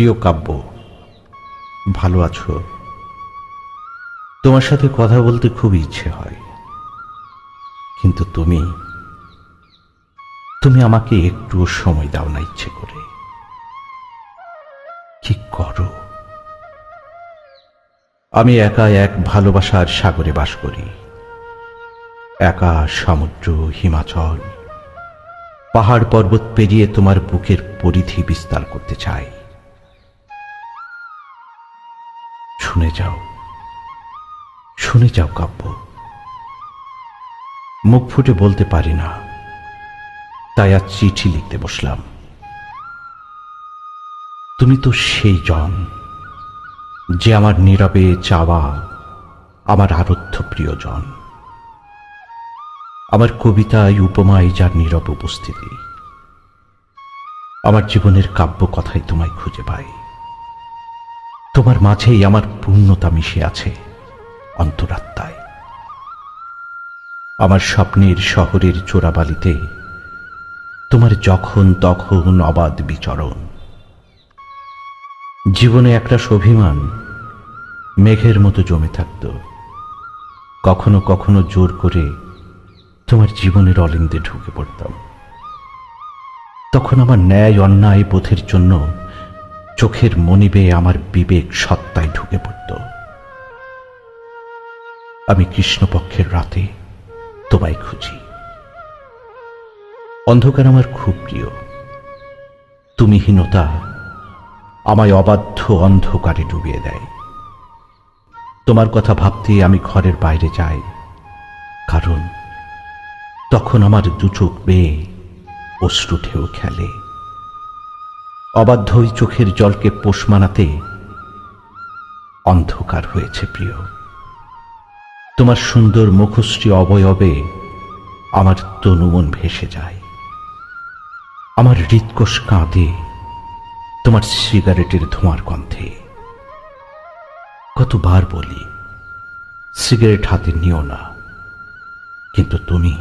প্রিয় কাব্য, ভালো আছো? তোমার সাথে কথা বলতে খুব ইচ্ছে হয়। কিন্তু তুমি তুমি আমাকে একটু সময় দাও না ইচ্ছে করে। কি করো? আমি একা এক ভালোবাসার সাগরে বাস করি। একা সমুদ্র, হিমাচল, পাহাড় পর্বত পেরিয়ে তোমার বুকের পরিধি বিস্তার করতে চাই। শুনে যাও। শুনে যাও কাব্য। মুখ ফুটে বলতে পারি না। তাই আজ চিঠি লিখতে বসলাম। তুমি তো সেই জন যে আমার নীরবে চাওয়া আমার আরধ্য প্রিয়জন। আমার কবিতায় উপমায় যার নীরব উপস্থিতি। আমার জীবনের কাব্য কথাই তোমায় খুঁজে পাই। তোমার মাঝেই আমার পূর্ণতা মিশে আছে অন্তরাত্মায়। আমার স্বপ্নের শহরের চোরাবালিতে তোমার যখন তখন অবাধ বিচরণ। জীবনে একটা স্বাভিমান মেঘের মতো জমে থাকত। কখনো কখনো জোর করে তোমার জীবনের অলিন্দে ঢুকে পড়তাম। তখন আমার ন্যায় অন্যায় বোধের জন্য চোখের মনিবে আমার বিবেক সত্তায় ঢুকে পড়ত। আমি কৃষ্ণপক্ষের রাতে তোমায় খুঁজি। অন্ধকার আমার খুব প্রিয়। তুমিহীনতা আমায় অবাধ্য অন্ধকারে ডুবিয়ে দেয়। তোমার কথা ভাবতে আমি ঘরের বাইরে যাই, কারণ তখন আমার দু চোখ বেয়ে অশ্রু ঢেউ খেলে। অবাধ্য ওই চোখের জলকে পোষ মানাতে অন্ধকার হয়েছে প্রিয়। তোমার সুন্দর মুখশ্রী অবয়বে আমার তনুমন ভেসে যায়। আমার হৃদকোষ কাঁদে তোমার সিগারেটের ধোঁয়ার গন্ধে। কতবার বলি, সিগারেট হাতে নিও না, কিন্তু তুমি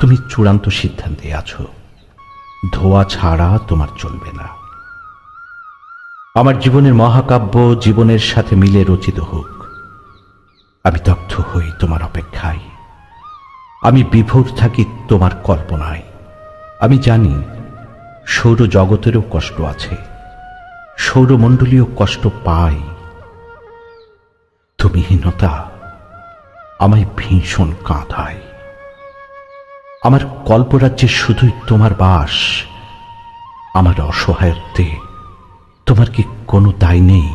তুমি চূড়ান্ত সিদ্ধান্তে আছো। ধোয়া ছাড়া তোমার চলবে না। আমার জীবনের মহাকাব্য জীবনের সাথে মিলে রচিত হোক। আমি দগ্ধ হই তোমার অপেক্ষায়। আমি বিভোর থাকি তোমার কল্পনায়। আমি জানি সৌর জগতেরও কষ্ট আছে। সৌরমণ্ডলীয় কষ্ট পাই। তুমিহীনতা আমায় ভীষণ কাঁদায় আমার কল্পরাজ্যে শুধুই তোমার বাস, আমার অসহায়ত্বে তোমার কি কোনো দায় নেই?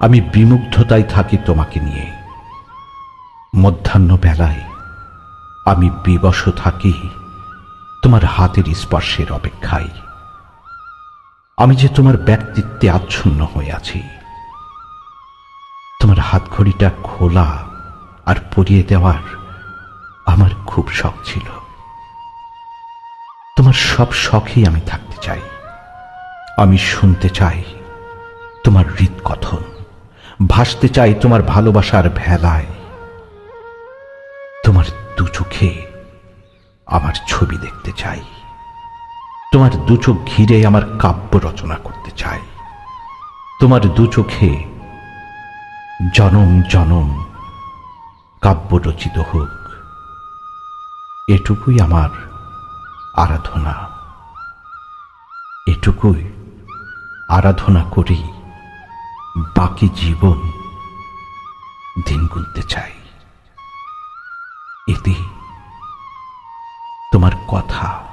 আমি বিমুগ্ধতায় থাকি তোমাকে নিয়ে। মধ্যাহ্ন বেলায় আমি বিবশ থাকি তোমার হাতের স্পর্শের অপেক্ষায়। আমি যে তোমার ব্যক্তিত্বে আচ্ছন্ন হয়ে আছি, তোমার হাতঘড়িটা খোলা আর পরিয়ে দেওয়ার আমার খুব শখ ছিল। তোমার সব শখেই আমি থাকতে চাই। আমি শুনতে চাই তোমার হৃদকথন। ভাসতে চাই তোমার ভালোবাসার ভেলায়। তোমার দু চোখে আমার ছবি দেখতে চাই। তোমার দু চোখ ঘিরে আমার কাব্য রচনা করতে চাই। তোমার দু চোখে জনম জনম কাব্য রচিত হোক। এটুকুই আমার আরাধনা। এটুকুই আরাধনা করি বাকি জীবন দিন গুনতে চাই। এতে তোমার কথা।